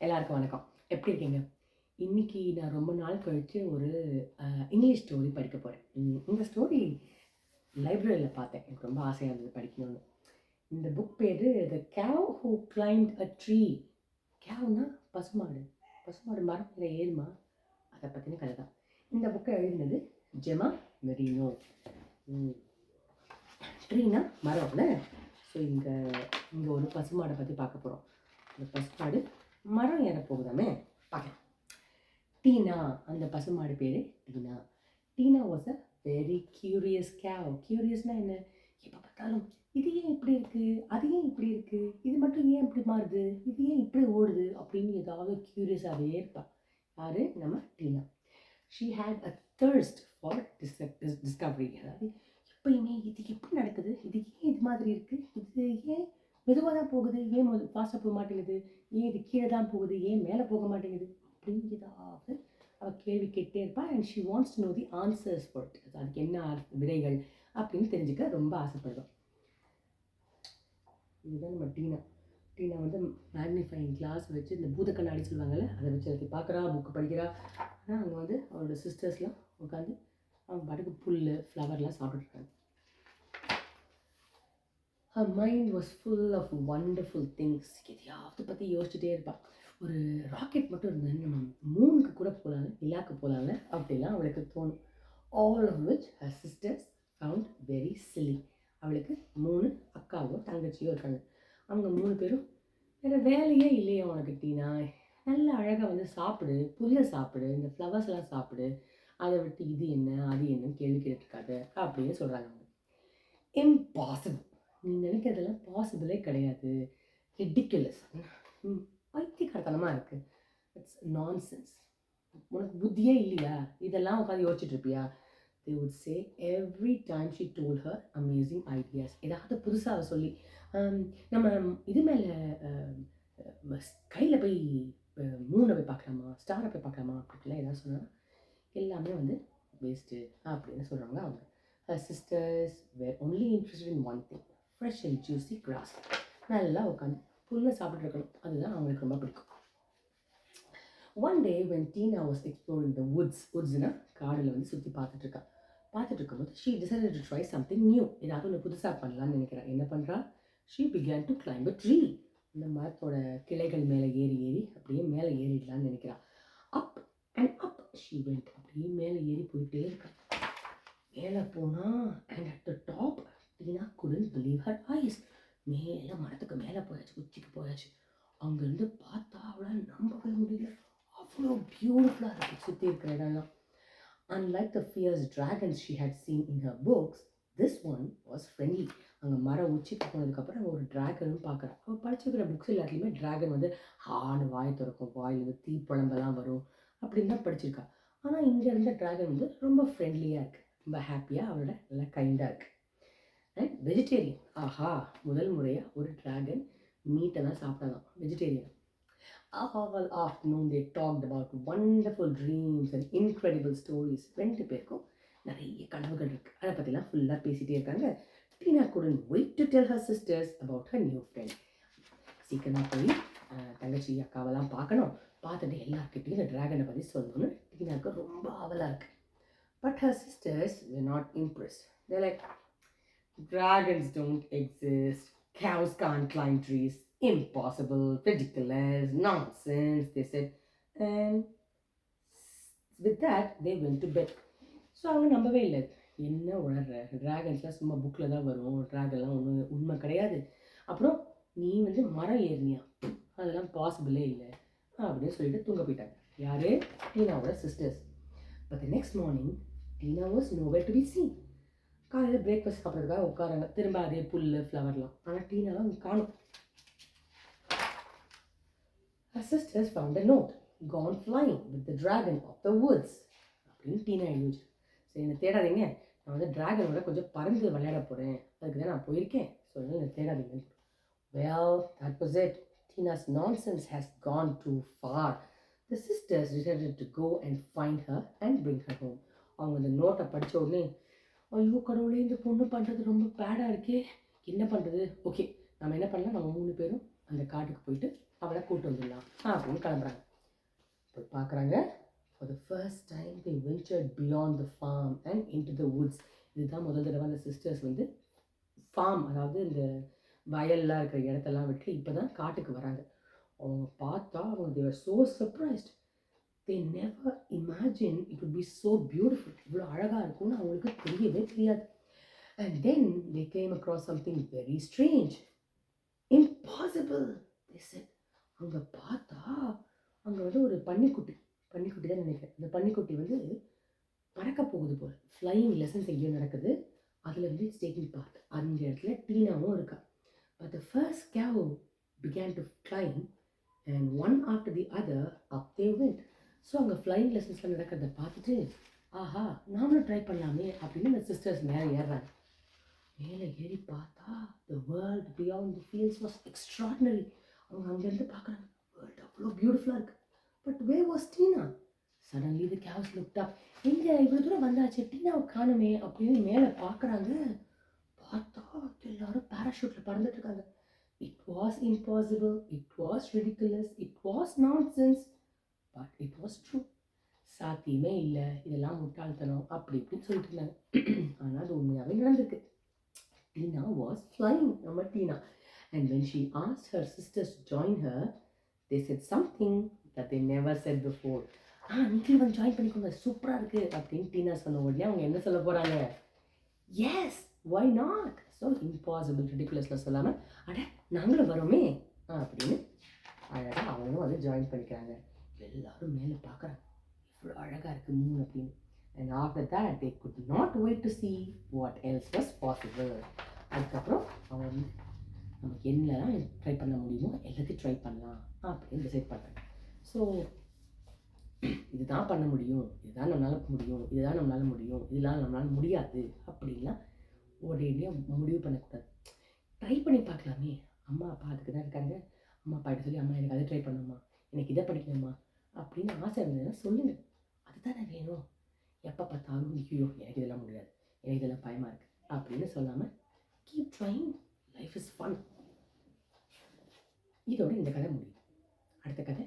எல்லாருக்கும் வணக்கம். எப்படி இருக்கீங்க? இன்னைக்கு நான் ரொம்ப நாள் கழித்து ஒரு இங்கிலீஷ் ஸ்டோரி படிக்க போகிறேன் இந்த ஸ்டோரி லைப்ரரியில் பார்த்தேன். எனக்கு ரொம்ப ஆசையாக இருந்தது படிக்கணும்னு. இந்த புக் பேர் the cow who climbed a tree கேவ்னா பசுமாடு. பசுமாடு மரம் ஏறுமா? அதை பற்றின கதை தான். இந்த புக்கை எழுதினது ஜெமா மெரினோ ட்ரீனா மரம்ல ஸோ இங்கே இங்கே ஒரு பசுமாடை பற்றி பார்க்க போகிறோம் இந்த பசுமாடு மரம் ஏற போகுதாமே பார்க்கலாம் டீனா அந்த பசுமாடு பேர் Tina Tina was a very curious cow கியூரியஸ்னா என்ன எப்போ பார்த்தாலும் இது ஏன் இப்படி இருக்குது அது ஏன் இப்படி இருக்குது இது மட்டும் ஏன் இப்படி மாறுது இது ஏன் இப்படி ஓடுது அப்படின்னு ஏதாவது க்யூரியஸாகவே இருப்பாள் யாரு நம்ம Tina she had a thirst for discovery அதாவது எப்பயுமே இது எப்படி நடக்குது இது ஏன் இது மாதிரி இருக்குது இது ஏன் மெதுவாக தான் போகுது ஏன் ஃபாஸ்ட்டாக போக மாட்டேங்குது ஏன் இது கீழே தான் போகுது ஏன் மேலே போக மாட்டேங்குது அப்படின்னு ஏதாவது அவள் கேள்வி கேட்டே இருப்பாள் and she wants to know the answers for it அதுக்கு என்ன அர்த்த- விடைகள் அப்படின்னு தெரிஞ்சுக்க ரொம்ப ஆசைப்படுவோம் இதுதான் நம்ம டீனா. டீனா வந்து மேக்னிஃபைங் கிளாஸ் வச்சு இந்த பூத கண்ணாடி சொல்லுவாங்கள்ல அதை வச்சு அதை பார்க்குறா புக்கு படிக்கிறா. ஆனால் அங்கே வந்து அவரோட சிஸ்டர்ஸ்லாம் உட்காந்து அவங்க பாட்டுக்கு புல் ஃப்ளவர்லாம் சாப்பிட்டுருக்காங்க her mind was full of wonderful things எதையாவது பற்றி யோசிச்சுட்டே இருப்பாள் ஒரு ராக்கெட் மட்டும் இருந்ததுன்னு நம்ம மூணுக்கு கூட போகலாங்க நிலாக்கு போகலாங்க அப்படிலாம் அவளுக்கு தோணும். All of which her sisters found very silly அவளுக்கு மூணு அக்காவும் தங்கச்சியும் இருக்காங்க. அவங்க மூணு பேரும் வேறு வேலையே இல்லையா உனக்கு டீனா. நல்ல அழகாக வந்து சாப்பிடு புல்லை சாப்பிடு இந்த ஃப்ளவர்ஸ் எல்லாம் சாப்பிடு. அதை விட்டு இது என்ன அது என்னன்னு கேள்வி கேட்டுருக்காது அப்படின்னு சொல்கிறாங்க அவங்க. இம்பாசிபிள் நீ நினைக்கிறதெல்லாம் பாசிபிளே கிடையாது. ரிடிக்குலஸ் பைத்தியக்காரத்தனமாக இருக்குது இட்ஸ் நான் சென்ஸ் உனக்கு புத்தியே இல்லையா? இதெல்லாம் உட்காந்து யோசிச்சுட்ருப்பியா they would say every time she told her amazing ideas ஏதாவது புதுசாக சொல்லி um, நம்ம இது மேலே um, கையில் போய் மூணை போய் பார்க்கலாமா? ஸ்டாரை போய் பார்க்கலாமா? அப்படின்லாம் ஏதாவது சொன்னால் எல்லாமே வந்து வேஸ்ட்டு அப்படின்னு சொல்கிறாங்க அவங்க. Sisters were only interest in one thing fresh and juicy grass நல்லா உட்காந்து புல்லை சாப்பிட்ருக்கணும் அதுதான் அவங்களுக்கு ரொம்ப பிடிக்கும். One day when Tina was exploring the woods woodsனா காடில் வந்து சுற்றி பார்த்துட்ருக்கா பார்த்துட்டு இருக்கும்போது she decided to try something new ஏதாவது ஒன்று புதுசாக பண்ணலாம்னு நினைக்கிறா. என்ன பண்ணுறா she began to climb a tree இந்த மரத்தோட கிளைகள் மேலே ஏறி ஏறி அப்படியே மேலே ஏறிடலாம்னு நினைக்கிறா. Up and up she went அப்படியே மேலே ஏறி போயிட்டே இருக்கா. மேலே போனால் and at the believe eyes மேலே மரத்துக்கு மேலே போயாச்சு உச்சிக்கு போயாச்சு. அங்கேருந்து பார்த்தா அவளால் நம்பவே முடியல. அவ்வளோ பியூட்டிஃபுல்லாக இருக்குது சுற்றி இருக்கிற இடம்லாம். Unlike the fierce dragons she had seen in her books this one was friendly அங்கே மரம் உச்சிக்கு போனதுக்கப்புறம் ஒரு ட்ராகனும் பார்க்குறா. அவள் படிச்சிருக்கிற புக்ஸ் எல்லாத்துலேயுமே ட்ராகன் வந்து ஹான்னு வாய் திறக்கும். வாயிலிருந்து தீப்பழம்பெல்லாம் வரும். அப்படின்னு தான் படிச்சிருக்கா. ஆனால் இங்கே இருந்த ட்ராகன் வந்து ரொம்ப ஃப்ரெண்ட்லியாக இருக்குது ரொம்ப ஹாப்பியாக அவளோட நல்லா கைண்டாக இருக்குது அண்ட் வெஜிடேரியன் ஆஹா முதல் முறையாக ஒரு ட்ராகன் மீட்டை தான் சாப்பிட்டாதான். Vegetarian all afternoon they talked about wonderful dreams and incredible stories ரெண்டு பேருக்கும் நிறைய கனவுகள் இருக்குது அதை பற்றிலாம் ஃபுல்லாக பேசிகிட்டே இருக்காங்க. Tina couldn't wait to tell her sisters about her new friend சீக்கிரமாக போய் தங்கச்சி அக்காவெல்லாம் பார்க்கணும். பார்த்துட்டு எல்லாருக்கிட்டையும் இந்த ட்ராகனை பற்றி சொல்லணும்னு டீனாவுக்கு ரொம்ப ஆவலாக இருக்குது but her sisters were not impressed they like dragons don't exist. Cows can't climb trees. Impossible ridiculous nonsense they said. And with that they went to bed so அவங்க நம்பவே இல்லை. என்ன உணர்ற ட்ராகன்ஸ்லாம் சும்மா புக்கில் தான் வரும். ட்ராகன்லாம் ஒன்று உண்மை கிடையாது. அப்புறம் நீ வந்து மரம் ஏறினியா? அதெல்லாம் பாசிபிளே இல்லை. அப்படின்னு சொல்லிட்டு தூங்க போயிட்டாங்க. யார்? டீனாவோட sisters but the next morning Tina was nowhere to be seen காலையில் பிரேக்ஃபாஸ்ட் சாப்பிட்றதுக்காக உட்காராங்க. திரும்ப அதே புல் ஃப்ளவர்லாம் ஆனால் டீனாலாம் காணும். Her sisters found a note, gone flying with the dragon of the woods. அப்படின்னு டீனா எழுதி சரி என்னை தேடாதீங்க. நான் வந்து டிராகனோட கொஞ்சம் பறந்து விளையாட போகிறேன் அதுக்கு தான் நான் போயிருக்கேன். ஸோ என்னை தேடாதீங்க well that was it Tina's nonsense has gone too far the sisters decided to go and find her and bring her home. அவங்க அந்த நோட்டை படித்த உடனே ஐயோ கடவுளே இந்த பொண்ணு பண்ணுறது ரொம்ப பேடாக இருக்கே. என்ன பண்ணுறது ஓகே நம்ம என்ன பண்ணலாம்? நம்ம மூணு பேரும் அந்த காட்டுக்கு போயிட்டு அவளை கூட்டு வந்துடலாம். ஆ அப்படின்னு கிளம்புறாங்க. இப்போ பார்க்குறாங்க. For the first time they ventured beyond the farm and into the woods இதுதான் முதல் தடவை அந்த சிஸ்டர்ஸ் வந்து ஃபார்ம் அதாவது இந்த வயல்லாம் இருக்கிற இடத்தெல்லாம் விட்டு இப்போ தான் காட்டுக்கு வராங்க. அவங்க பார்த்தா அவங்க they were so surprised they never imagine it would be so beautiful இவ்வளோ அழகாக இருக்கும்னு அவங்களுக்கு தெரியவே தெரியாது. And then they came across something very strange impossible அங்கே பார்த்தா அங்கே வந்து ஒரு பன்னிக்குட்டி. பன்னிக்குட்டி தான் நினைக்கிறேன். இந்த பன்னிக்குட்டி வந்து பறக்க போகுது போல். ஃப்ளையிங் லெசன்ஸ் எங்கேயோ நடக்குது. அதில் வந்து இட்ஸ் டேக்கிங் பார்ட் அந்த இடத்துல டீனாவும் இருக்கா. But the first cow began to climb and one after the other up they went so அங்கே ஃப்ளைங் லெசன்ஸில் நடக்கிறத பார்த்துட்டு ஆஹா நாமளும் ட்ரை பண்ணலாமே அப்படின்னு இந்த சிஸ்டர்ஸ் மேலே ஏறுறாங்க. மேலே ஏறி பார்த்தா the world beyond the fields was extraordinary அவங்க அங்கேருந்து பார்க்குறாங்க வேர்ல்டு அவ்வளோ பியூட்டிஃபுல்லாக இருக்குது but where was Tina suddenly இது கேவ்ஸ் லுக்டா இங்கே இவ்வளோ தூரம் வந்தாச்சு. டீனாவை காணுமே அப்படின்னு மேலே பார்க்குறாங்க. பார்த்தா எல்லாரும் பேராஷூட்டில் பறந்துட்டு இருக்காங்க. It was impossible it was ridiculous it was not sense but it was true சாத்தியமே இல்லை. இதெல்லாம் முட்டாள்தனம். அப்படி இப்படின்னு சொல்லிட்டு இருந்தாங்க. ஆனால் அது உண்மையாகவே நடந்திருக்கு. டீனா வாஸ் ஃப்ளைங் நம்ம Tina. And when she as her sisters join her they said something that they never said before ஆ நீங்களும் வந்து ஜாயின் பண்ணிக்கோங்க. சூப்பராக இருக்குது அப்படின்னு டீனா சொன்ன உடனே அவங்க என்ன சொல்ல போகிறாங்க yes why not so impossible ரிடிகுலஸில் சொல்லாமல் அட நாங்களும் வரோமே. அப்படின்னு அழகாக அவங்களும் வந்து ஜாயின் பண்ணிக்கிறாங்க. எல்லாரும் மேலே பார்க்குறாங்க இவ்வளோ அழகாக இருக்குது மூணு அப்படின்னு. And after that they could not wait to see what else was possible அதுக்கப்புறம் அவங்க வந்து நமக்கு என்னெல்லாம் ட்ரை பண்ண முடியுமோ எல்லாத்தையும் ட்ரை பண்ணலாம் அப்படின்னு டிசைட் பண்ணுறாங்க ஸோ இதுதான் பண்ண முடியும். இதுதான் நம்மளால் முடியும். இதுதான் நம்மளால் முடியும். இதெல்லாம் நம்மளால் முடியாது அப்படின்லாம் உடனே முடிவு பண்ணக்கூடாது. ட்ரை பண்ணி பார்க்கலாமே. அம்மா அப்பா அதுக்கு தான் இருக்காங்க. அம்மா அப்பா கிட்ட சொல்லி அம்மா எனக்கு அதை ட்ரை பண்ணுமா எனக்கு இதை படிக்கணுமா அப்படின்னு ஆசை இருந்ததுன்னா சொல்லுங்கள் அதுதானே வேணும். எப்போ பார்த்தாலும் ஐயோ எனக்கு இதெல்லாம் முடியாது. எனக்கு இதெல்லாம் பயமாக இருக்குது அப்படின்னு சொல்லாமல் keep trying life is fun இதோட இந்த கதை முடியும் அடுத்த கதை